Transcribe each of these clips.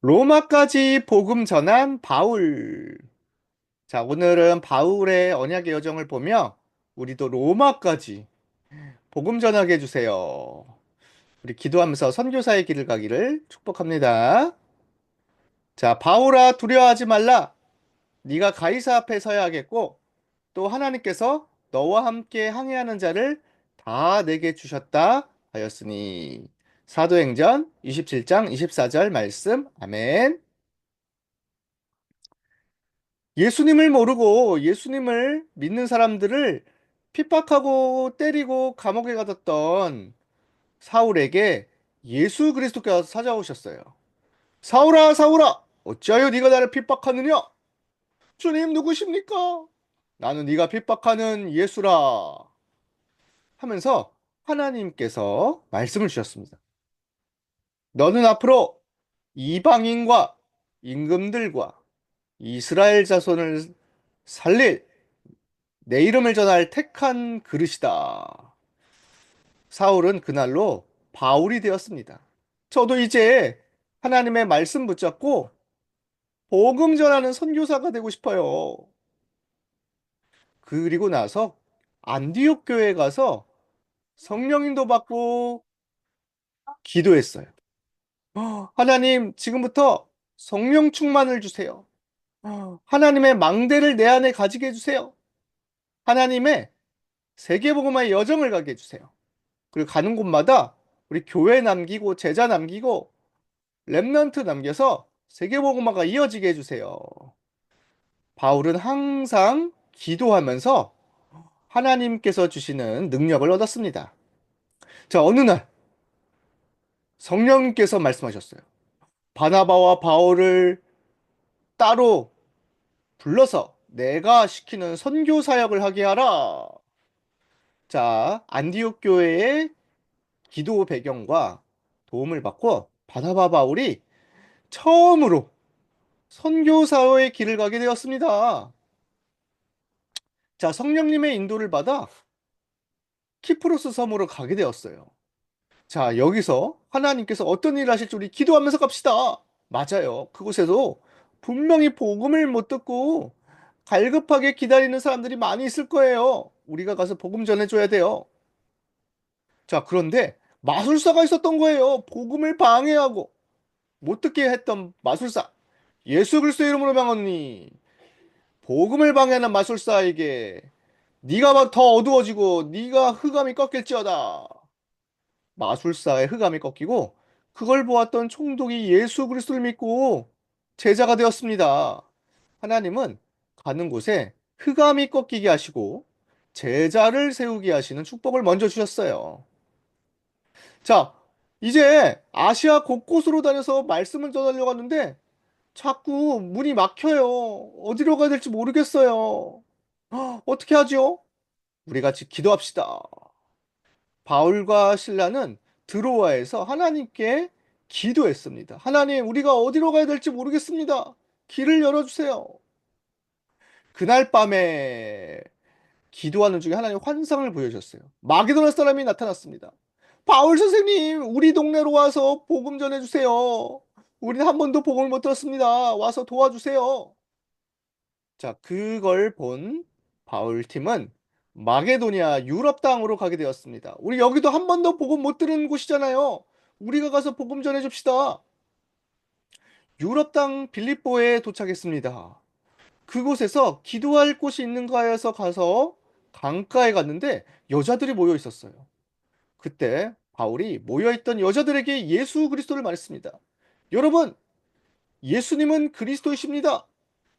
로마까지 복음 전한 바울. 자, 오늘은 바울의 언약의 여정을 보며 우리도 로마까지 복음 전하게 해주세요. 우리 기도하면서 선교사의 길을 가기를 축복합니다. 자, 바울아 두려워하지 말라. 네가 가이사 앞에 서야 하겠고 또 하나님께서 너와 함께 항해하는 자를 다 내게 주셨다 하였으니 사도행전 27장 24절 말씀 아멘. 예수님을 모르고 예수님을 믿는 사람들을 핍박하고 때리고 감옥에 가뒀던 사울에게 예수 그리스도께서 찾아오셨어요. 사울아, 사울아, 어찌하여 네가 나를 핍박하느냐? 주님 누구십니까? 나는 네가 핍박하는 예수라. 하면서 하나님께서 말씀을 주셨습니다. 너는 앞으로 이방인과 임금들과 이스라엘 자손을 살릴 내 이름을 전할 택한 그릇이다. 사울은 그날로 바울이 되었습니다. 저도 이제 하나님의 말씀 붙잡고 복음 전하는 선교사가 되고 싶어요. 그리고 나서 안디옥 교회에 가서 성령인도 받고 기도했어요. 하나님, 지금부터 성령 충만을 주세요. 하나님의 망대를 내 안에 가지게 해주세요. 하나님의 세계복음화의 여정을 가게 해주세요. 그리고 가는 곳마다 우리 교회 남기고 제자 남기고 렘넌트 남겨서 세계복음화가 이어지게 해주세요. 바울은 항상 기도하면서 하나님께서 주시는 능력을 얻었습니다. 자, 어느 날 성령님께서 말씀하셨어요. 바나바와 바울을 따로 불러서 내가 시키는 선교 사역을 하게 하라. 자, 안디옥 교회의 기도 배경과 도움을 받고 바나바 바울이 처음으로 선교사의 길을 가게 되었습니다. 자, 성령님의 인도를 받아 키프로스 섬으로 가게 되었어요. 자, 여기서 하나님께서 어떤 일을 하실지 우리 기도하면서 갑시다. 맞아요. 그곳에도 분명히 복음을 못 듣고 갈급하게 기다리는 사람들이 많이 있을 거예요. 우리가 가서 복음 전해줘야 돼요. 자, 그런데 마술사가 있었던 거예요. 복음을 방해하고 못 듣게 했던 마술사. 예수 그리스도 이름으로 명하니 복음을 방해하는 마술사에게 네가 막더 어두워지고 네가 흑암이 꺾일지어다. 마술사의 흑암이 꺾이고 그걸 보았던 총독이 예수 그리스도를 믿고 제자가 되었습니다. 하나님은 가는 곳에 흑암이 꺾이게 하시고 제자를 세우게 하시는 축복을 먼저 주셨어요. 자, 이제 아시아 곳곳으로 다녀서 말씀을 전하려고 하는데 자꾸 문이 막혀요. 어디로 가야 될지 모르겠어요. 어떻게 하죠? 우리 같이 기도합시다. 바울과 신라는 드로아에서 하나님께 기도했습니다. 하나님, 우리가 어디로 가야 될지 모르겠습니다. 길을 열어주세요. 그날 밤에 기도하는 중에 하나님 환상을 보여주셨어요. 마게도나 사람이 나타났습니다. 바울 선생님, 우리 동네로 와서 복음 전해주세요. 우리는 한 번도 복음을 못 들었습니다. 와서 도와주세요. 자, 그걸 본 바울 팀은 마게도니아 유럽 땅으로 가게 되었습니다. 우리 여기도 한 번도 복음 못 들은 곳이잖아요. 우리가 가서 복음 전해 줍시다. 유럽 땅 빌립보에 도착했습니다. 그곳에서 기도할 곳이 있는가 해서 가서 강가에 갔는데 여자들이 모여 있었어요. 그때 바울이 모여 있던 여자들에게 예수 그리스도를 말했습니다. 여러분, 예수님은 그리스도이십니다.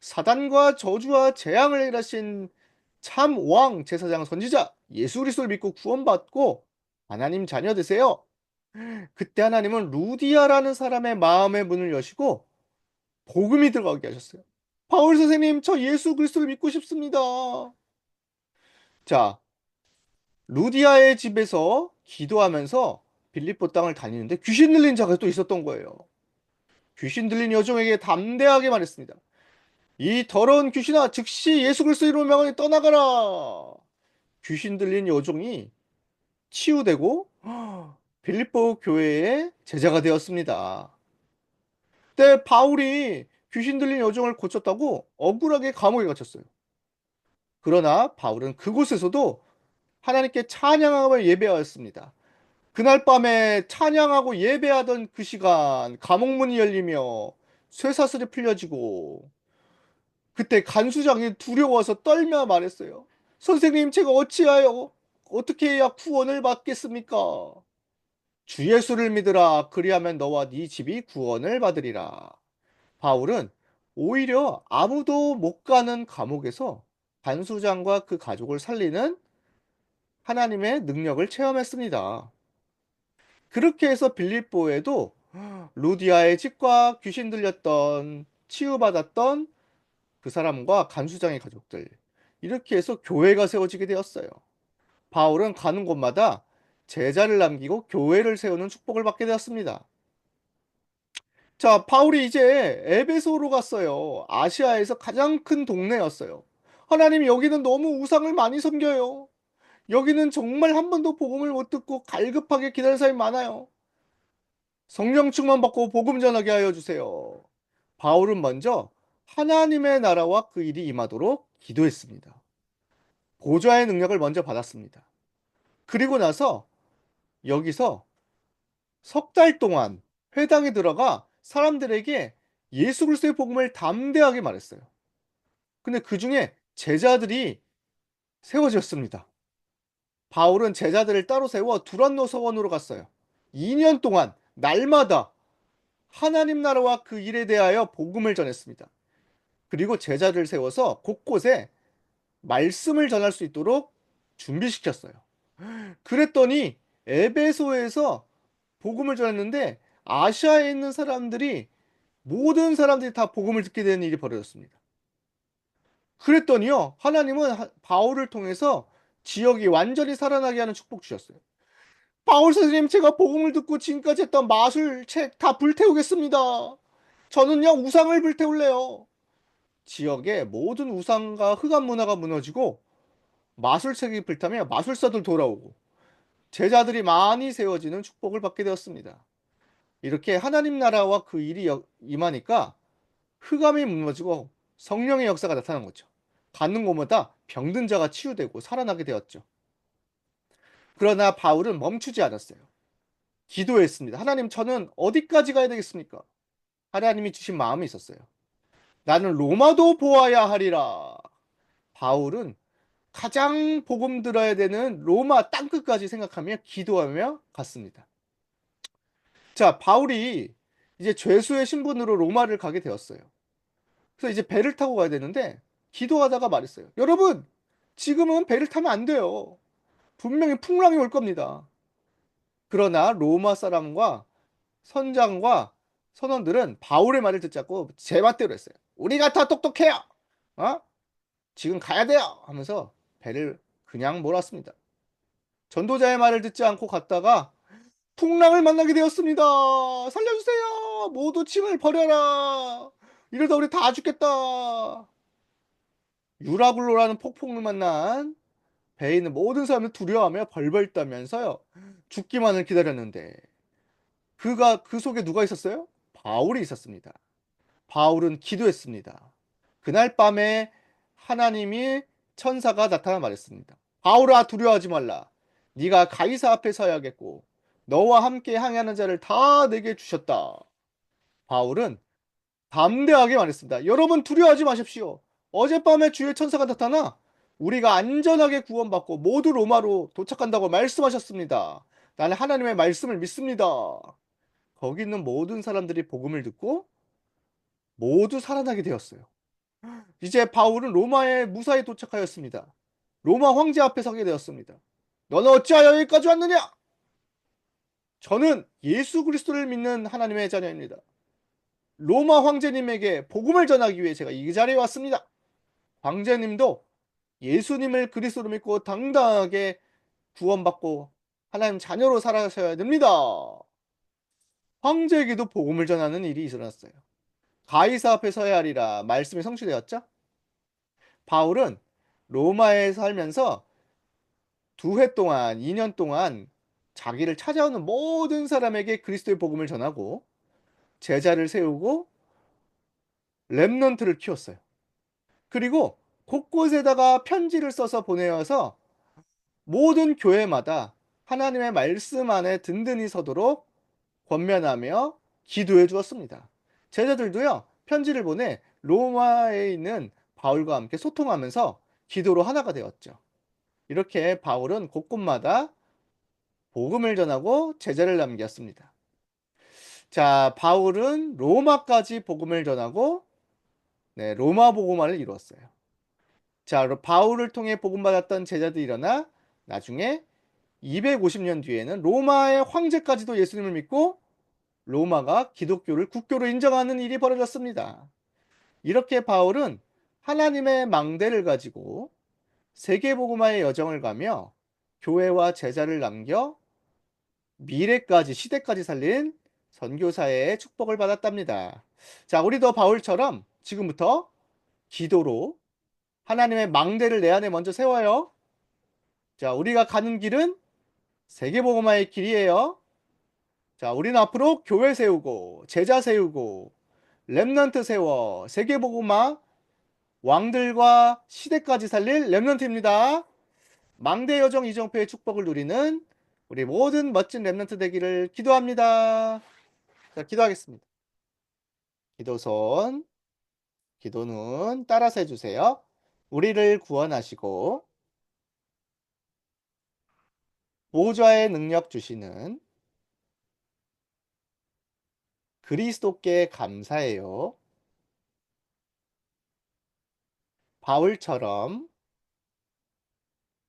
사단과 저주와 재앙을 해결하신 참 왕 제사장 선지자 예수 그리스도를 믿고 구원받고 하나님 자녀 되세요. 그때 하나님은 루디아라는 사람의 마음의 문을 여시고 복음이 들어가게 하셨어요. 바울 선생님, 저 예수 그리스도를 믿고 싶습니다. 자, 루디아의 집에서 기도하면서 빌립보 땅을 다니는데 귀신 들린 자가 또 있었던 거예요. 귀신 들린 여종에게 담대하게 말했습니다. 이 더러운 귀신아, 즉시 예수 그리스도 이름으로 명하니 떠나가라. 귀신 들린 여종이 치유되고 빌립보 교회의 제자가 되었습니다. 그때 바울이 귀신 들린 여종을 고쳤다고 억울하게 감옥에 갇혔어요. 그러나 바울은 그곳에서도 하나님께 찬양하며 예배하였습니다. 그날 밤에 찬양하고 예배하던 그 시간 감옥문이 열리며 쇠사슬이 풀려지고 그때 간수장이 두려워서 떨며 말했어요. 선생님 제가 어찌하여 어떻게 해야 구원을 받겠습니까? 주 예수를 믿으라 그리하면 너와 네 집이 구원을 받으리라. 바울은 오히려 아무도 못 가는 감옥에서 간수장과 그 가족을 살리는 하나님의 능력을 체험했습니다. 그렇게 해서 빌립보에도 루디아의 집과 귀신 들렸던 치유받았던 그 사람과 간수장의 가족들 이렇게 해서 교회가 세워지게 되었어요. 바울은 가는 곳마다 제자를 남기고 교회를 세우는 축복을 받게 되었습니다. 자, 바울이 이제 에베소로 갔어요. 아시아에서 가장 큰 동네였어요. 하나님 여기는 너무 우상을 많이 섬겨요. 여기는 정말 한 번도 복음을 못 듣고 갈급하게 기다릴 사람이 많아요. 성령 충만 받고 복음 전하게 하여 주세요. 바울은 먼저 하나님의 나라와 그 일이 임하도록 기도했습니다. 보좌의 능력을 먼저 받았습니다. 그리고 나서 여기서 석 달 동안 회당에 들어가 사람들에게 예수 그리스도의 복음을 담대하게 말했어요. 근데 그 중에 제자들이 세워졌습니다. 바울은 제자들을 따로 세워 두란노 서원으로 갔어요. 2년 동안 날마다 하나님 나라와 그 일에 대하여 복음을 전했습니다. 그리고 제자를 세워서 곳곳에 말씀을 전할 수 있도록 준비시켰어요. 그랬더니 에베소에서 복음을 전했는데 아시아에 있는 사람들이 모든 사람들이 다 복음을 듣게 되는 일이 벌어졌습니다. 그랬더니요, 하나님은 바울을 통해서 지역이 완전히 살아나게 하는 축복 주셨어요. 바울 선생님, 제가 복음을 듣고 지금까지 했던 마술책 다 불태우겠습니다. 저는요, 우상을 불태울래요. 지역의 모든 우상과 흑암 문화가 무너지고 마술책이 불타며 마술사들 돌아오고 제자들이 많이 세워지는 축복을 받게 되었습니다. 이렇게 하나님 나라와 그 일이 임하니까 흑암이 무너지고 성령의 역사가 나타난 거죠. 가는 곳마다 병든 자가 치유되고 살아나게 되었죠. 그러나 바울은 멈추지 않았어요. 기도했습니다. 하나님, 저는 어디까지 가야 되겠습니까? 하나님이 주신 마음이 있었어요. 나는 로마도 보아야 하리라. 바울은 가장 복음 들어야 되는 로마 땅끝까지 생각하며 기도하며 갔습니다. 자, 바울이 이제 죄수의 신분으로 로마를 가게 되었어요. 그래서 이제 배를 타고 가야 되는데 기도하다가 말했어요. 여러분, 지금은 배를 타면 안 돼요. 분명히 풍랑이 올 겁니다. 그러나 로마 사람과 선장과 선원들은 바울의 말을 듣지 않고 제 맛대로 했어요. 우리가 더 똑똑해요. 어? 지금 가야 돼요. 하면서 배를 그냥 몰았습니다. 전도자의 말을 듣지 않고 갔다가 풍랑을 만나게 되었습니다. 살려주세요. 모두 침을 버려라. 이러다 우리 다 죽겠다. 유라굴로라는 폭풍을 만난 배에 있는 모든 사람을 두려워하며 벌벌 떠면서요. 죽기만을 기다렸는데 그가 그 속에 누가 있었어요? 바울이 있었습니다. 바울은 기도했습니다. 그날 밤에 하나님이 천사가 나타나 말했습니다. 바울아 두려워하지 말라. 네가 가이사 앞에 서야겠고 너와 함께 항해하는 자를 다 내게 주셨다. 바울은 담대하게 말했습니다. 여러분 두려워하지 마십시오. 어젯밤에 주의 천사가 나타나 우리가 안전하게 구원받고 모두 로마로 도착한다고 말씀하셨습니다. 나는 하나님의 말씀을 믿습니다. 거기 있는 모든 사람들이 복음을 듣고 모두 살아나게 되었어요. 이제 바울은 로마에 무사히 도착하였습니다. 로마 황제 앞에 서게 되었습니다. 너는 어찌하여 여기까지 왔느냐? 저는 예수 그리스도를 믿는 하나님의 자녀입니다. 로마 황제님에게 복음을 전하기 위해 제가 이 자리에 왔습니다. 황제님도 예수님을 그리스도로 믿고 당당하게 구원받고 하나님 자녀로 살아셔야 됩니다. 황제에게도 복음을 전하는 일이 일어났어요. 가이사 앞에 서야 하리라 말씀이 성취되었죠? 바울은 로마에 살면서 두 해 동안, 2년 동안 자기를 찾아오는 모든 사람에게 그리스도의 복음을 전하고 제자를 세우고 렘넌트를 키웠어요. 그리고 곳곳에다가 편지를 써서 보내어서 모든 교회마다 하나님의 말씀 안에 든든히 서도록 권면하며 기도해 주었습니다. 제자들도요, 편지를 보내 로마에 있는 바울과 함께 소통하면서 기도로 하나가 되었죠. 이렇게 바울은 곳곳마다 복음을 전하고 제자를 남겼습니다. 자, 바울은 로마까지 복음을 전하고 네, 로마 복음화를 이루었어요. 자, 바울을 통해 복음 받았던 제자들이 일어나 나중에 250년 뒤에는 로마의 황제까지도 예수님을 믿고 로마가 기독교를 국교로 인정하는 일이 벌어졌습니다. 이렇게 바울은 하나님의 망대를 가지고 세계복음화의 여정을 가며 교회와 제자를 남겨 미래까지 시대까지 살린 선교사의 축복을 받았답니다. 자, 우리도 바울처럼 지금부터 기도로 하나님의 망대를 내 안에 먼저 세워요. 자, 우리가 가는 길은 세계복음화의 길이에요. 자, 우리는 앞으로 교회 세우고 제자 세우고 렘넌트 세워 세계복음화 왕들과 시대까지 살릴 렘넌트입니다. 망대 여정 이정표의 축복을 누리는 우리 모든 멋진 렘넌트 되기를 기도합니다. 자, 기도하겠습니다. 기도손, 기도는 따라서 해주세요. 우리를 구원하시고 보좌의 능력 주시는 그리스도께 감사해요. 바울처럼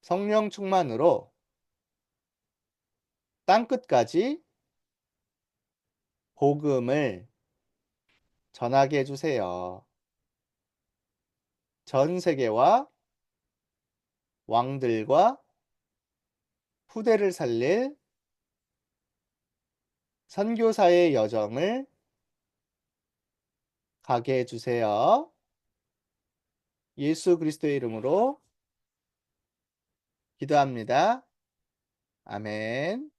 성령 충만으로 땅끝까지 복음을 전하게 해주세요. 전 세계와 왕들과 후대를 살릴 선교사의 여정을 가게 해주세요. 예수 그리스도의 이름으로 기도합니다. 아멘.